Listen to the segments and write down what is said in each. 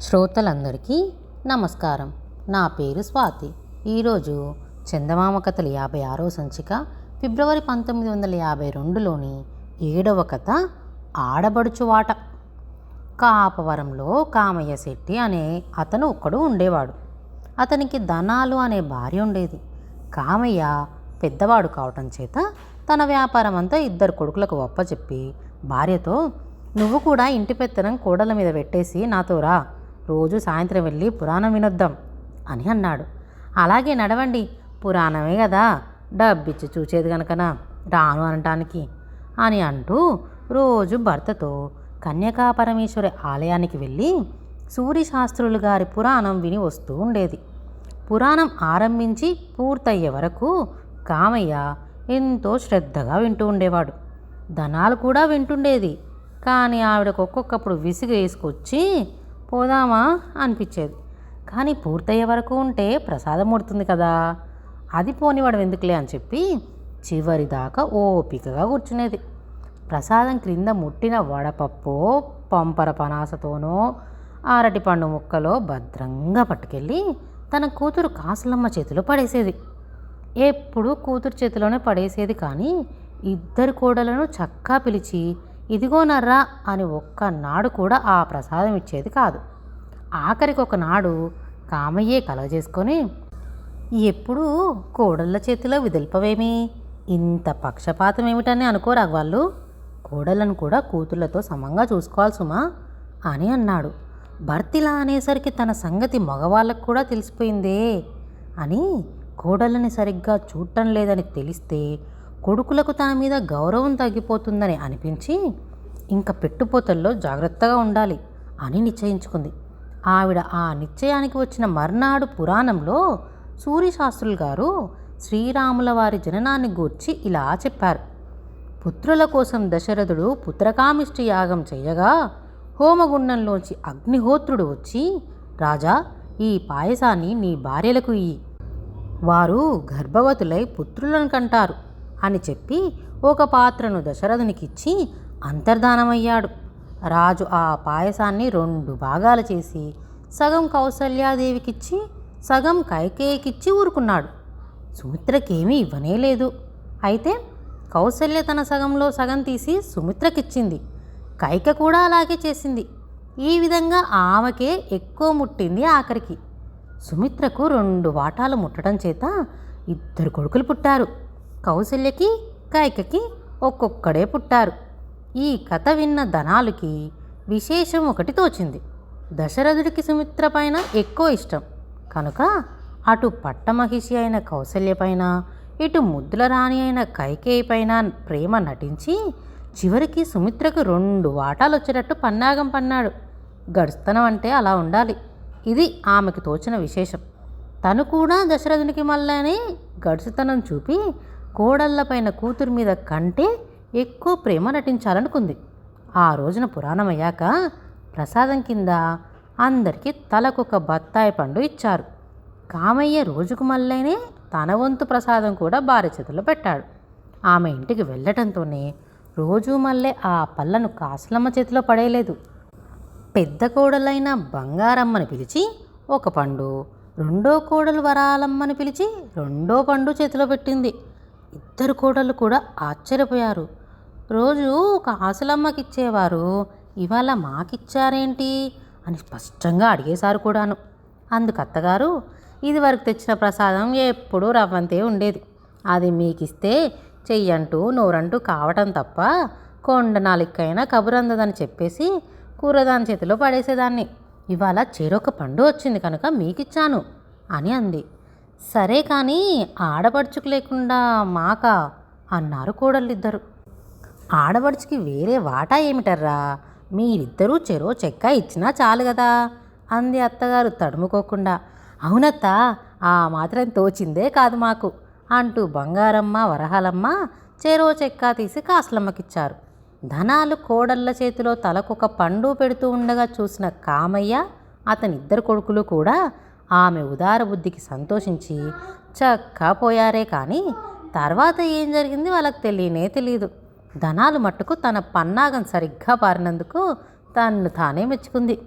శ్రోతలందరికీ నమస్కారం. నా పేరు స్వాతి. ఈరోజు చందమామ కథలు యాభై ఆరో సంచిక ఫిబ్రవరి పంతొమ్మిది వందల యాభై రెండులోని ఏడవ కథ ఆడబడుచువాట. కాపవరంలో కామయ్య శెట్టి అనే అతను ఒక్కడు ఉండేవాడు. అతనికి ధనాలు అనే భార్య ఉండేది. కామయ్య పెద్దవాడు కావటం చేత తన వ్యాపారం అంతా ఇద్దరు కొడుకులకు ఒప్పచెప్పి భార్యతో నువ్వు కూడా ఇంటి పెత్తనం కోడల మీద పెట్టేసి నాతో రా. రోజు సాయంత్రం వెళ్ళి పురాణం వినొద్దాం అని అన్నాడు. అలాగే నడవండి పురాణమే కదా డబ్బిచ్చి చూచేది కనుకనా రాను అనటానికి అని అంటూ రోజు భర్తతో కన్యకాపరమేశ్వరి ఆలయానికి వెళ్ళి సూర్యశాస్త్రులు గారి పురాణం విని వస్తూ ఉండేది. పురాణం ఆరంభించి పూర్తయ్యే వరకు కామయ్య ఎంతో శ్రద్ధగా వింటూ ఉండేవాడు. ధనాలు కూడా వింటుండేది. కానీ ఆవిడకు ఒక్కొక్కప్పుడు విసిగి వేసుకొచ్చి పోదామా అనిపించేది. కానీ పూర్తయ్యే వరకు ఉంటే ప్రసాదం ముడుతుంది కదా. అది పోనివాడు ఎందుకులే అని చెప్పి చివరి దాకా ఓపికగా కూర్చునేది. ప్రసాదం క్రింద ముట్టిన వడపప్పు పంపర పనాసతోనో అరటిపండు ముక్కలో భద్రంగా పట్టుకెళ్ళి తన కూతురు కాసులమ్మ చేతిలో పడేసేది. ఎప్పుడూ కూతురు చేతిలోనే పడేసేది కానీ ఇద్దరు కోడలను చక్కా పిలిచి ఇదిగోనర్రా అని ఒక్కనాడు కూడా ఆ ప్రసాదం ఇచ్చేది కాదు. ఆఖరికి ఒకనాడు కామయ్యే కలగజేసుకొని ఎప్పుడూ కోడళ్ళ చేతిలో విదిల్పవేమి? ఇంత పక్షపాతం ఏమిటని అనుకోరా వాళ్ళు? కోడళ్ళను కూడా కూతుళ్ళతో సమంగా చూసుకోవాలి సుమా అని అన్నాడు. భర్తిలా అనేసరికి తన సంగతి మగవాళ్ళకు కూడా తెలిసిపోయిందే అని కోడళ్ళని సరిగ్గా చూడటం లేదని తెలిస్తే కొడుకులకు తన మీద గౌరవం తగ్గిపోతుందని అనిపించి ఇంకా పెట్టుపోతల్లో జాగ్రత్తగా ఉండాలి అని నిశ్చయించుకుంది. ఆవిడ ఆ నిశ్చయానికి వచ్చిన మర్నాడు పురాణంలో సూర్యశాస్త్రులు గారు శ్రీరాముల వారి జననాన్ని గూర్చి ఇలా చెప్పారు. పుత్రుల కోసం దశరథుడు పుత్రకామిష్టి యాగం చేయగా హోమగుండంలోంచి అగ్నిహోత్రుడు వచ్చి రాజా ఈ పాయసాన్ని నీ భార్యలకు ఇయ్యి. వారు గర్భవతులై పుత్రులను కంటారు. అని చెప్పి ఒక పాత్రను దశరథునికిచ్చి అంతర్ధానమయ్యాడు. రాజు ఆ పాయసాన్ని రెండు భాగాలు చేసి సగం కౌసల్యాదేవికిచ్చి సగం కైకేయికిచ్చి ఊరుకున్నాడు. సుమిత్రకేమీ ఇవ్వనే లేదు. అయితే కౌసల్య తన సగంలో సగం తీసి సుమిత్రకిచ్చింది. కైక కూడా అలాగే చేసింది. ఈ విధంగా ఆమెకే ఎక్కువ ముట్టింది ఆఖరికి. సుమిత్రకు రెండు వాటాలు ముట్టడం చేత ఇద్దరు కొడుకులు పుట్టారు. కౌసల్యకి కైకకి ఒక్కొక్కడే పుట్టారు. ఈ కథ విన్న ధనాలుకి విశేషం ఒకటి తోచింది. దశరథుడికి సుమిత్ర పైన ఎక్కువ ఇష్టం. కనుక అటు పట్టమహిషి అయిన కౌసల్య పైన ఇటు ముద్దుల రాణి అయిన కైకేయి పైన ప్రేమ నటించి చివరికి సుమిత్రకు రెండు వాటాలు వచ్చేటట్టు పన్నాగం పన్నాడు. గడుస్తనం అంటే అలా ఉండాలి. ఇది ఆమెకు తోచిన విశేషం. తను కూడా దశరథునికి మళ్ళానే గడుసుతనం చూపి కోడళ్ళపైన కూతురు మీద కంటే ఎక్కువ ప్రేమ నటించాలనుకుంది. ఆ రోజున పురాణం అయ్యాక ప్రసాదం కింద అందరికీ తలకొక బత్తాయి పండు ఇచ్చారు. కామయ్య రోజుకు మళ్ళీనే తన వంతు ప్రసాదం కూడా భార్య చేతిలో పెట్టాడు. ఆమె ఇంటికి వెళ్ళటంతోనే రోజు మళ్ళీ ఆ పళ్ళను కాసులమ్మ చేతిలో పడేయలేదు. పెద్ద కోడలైన బంగారమ్మని పిలిచి ఒక పండు రెండో కోడలు వరాలమ్మని పిలిచి రెండో పండు చేతిలో పెట్టింది. ఇద్దరు కోడళ్ళు కూడా ఆశ్చర్యపోయారు. రోజు కాసులమ్మకి ఇచ్చేవారు ఇవాళ మాకిచ్చారేంటి? అని స్పష్టంగా అడిగేశారు కూడాను. అందుకు అత్తగారు ఇది వరకు తెచ్చిన ప్రసాదం ఎప్పుడూ రవ్వంతే ఉండేది. అది మీకిస్తే చెయ్యంటూ నోరంటూ కావటం తప్ప కొండ నాలుకైనా కబురందదని చెప్పేసి కూరదాని చేతిలో పడేసేదాన్ని. ఇవాళ చెరొక పండు వచ్చింది కనుక మీకిచ్చాను అని అంది. సరే కానీ ఆడపడుచుకు లేకుండా మాకా అన్నారు కోడళ్ళిద్దరు. ఆడపడుచుకి వేరే వాటా ఏమిటర్రా? మీరిద్దరూ చెరో చెక్క ఇచ్చినా చాలు కదా అంది అత్తగారు తడుముకోకుండా. అవునత్త ఆ మాత్రం తోచిందే కాదు మాకు అంటూ బంగారమ్మ వరహాలమ్మ చెరో చెక్క తీసి కాసులమ్మకిచ్చారు. ధనాలు కోడళ్ళ చేతిలో తలకొక పండు పెడుతూ ఉండగా చూసిన కామయ్య అతని ఇద్దరు కొడుకులు కూడా ఆమె ఉదార బుద్ధికి సంతోషించి చక్కా పోయారే కానీ తర్వాత ఏం జరిగింది వాళ్ళకి తెలియనే తెలియదు ధనాలు మట్టుకు తన పన్నాగం సరిగ్గా పారినందుకు తన్ను తానే మెచ్చుకుంది.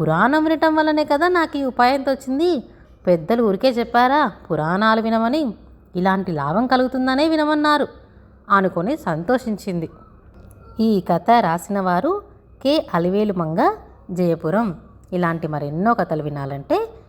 పురాణం వినటం వల్లనే కదా నాకు ఈ ఉపాయంతో వచ్చింది పెద్దలు ఊరికే చెప్పారా పురాణాలు వినమని? ఇలాంటి లాభం కలుగుతుందనే వినమన్నారు. అనుకొని సంతోషించింది. ఈ కథ రాసిన వారు కె అలివేలు మంగ జయపురం. ఇలాంటి మరెన్నో కథలు వినాలంటే